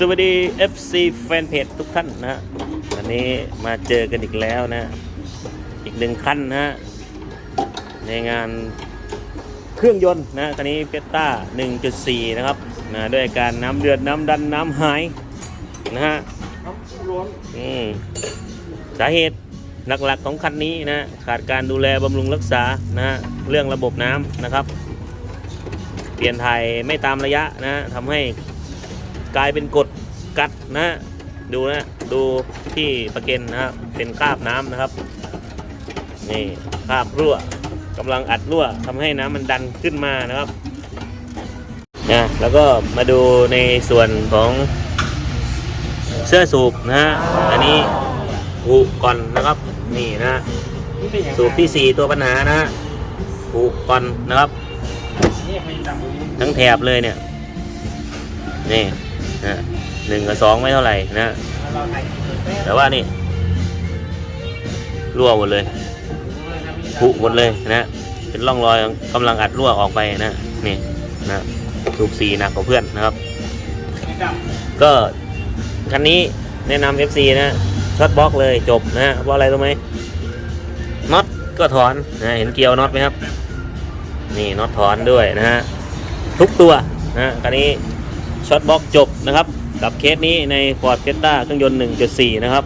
สวัสดี FC แฟนเพจทุกท่านนะฮะวันนี้มาเจอกันอีกแล้วนะ อีกหนึ่งคันนะฮะในงานเครื่องยนต์นะคันนี้เปต้า 1.4 นะครับนะด้วยการน้ำเดือดน้ำดันน้ำหายนะฮะร้อนอืมสาเหตุหลักๆของคันนี้นะขาดการดูแลบำรุงรักษานะฮะเรื่องระบบน้ำนะครับ เปลี่ยนถ่ายไม่ตามระยะนะทำให้ กลายเป็นกดกัดนะ ดูนะ ดูที่ประเก็นนะครับเป็นคราบน้ำนะครับ นี่คราบรั่วกำลังอัดรั่วทำให้น้ำมันดันขึ้นมานะครับนะแล้วก็มาดูในส่วนของเสื้อสูบนะฮะอันนี้ผูกก่อนนะครับ นี่นะนี่เป็นอย่สูบที่4ตัวปัญหานะผูกก่อนนะครับ ทั้งแถบเลยเนี่ย นี่ นะหนึ่งกับสองไม่เท่าไหร่นะ แต่ว่านี่รั่วหมดเลยผุหมดเลยนะ เป็นร่องรอยกำลังอัดรั่วออกไปนะนี่นะสูบสีหนักกว่าเพื่อนนะครับ ก็คันนี้แนะนำ FC นะช็อตบล็อกเลยจบนะเพราะอะไรรู้ไหมน็อตก็ถอนนะเห็นเกลียวน็อตไหมครับ นี่น็อตถอนด้วยนะฮะทุกตัวนะคันนี้ ช็อตบล็อกจบนะครับ กับเคสนี้ใน Ford f i e s t a เครื่องยนต์ 1.4 นะครับ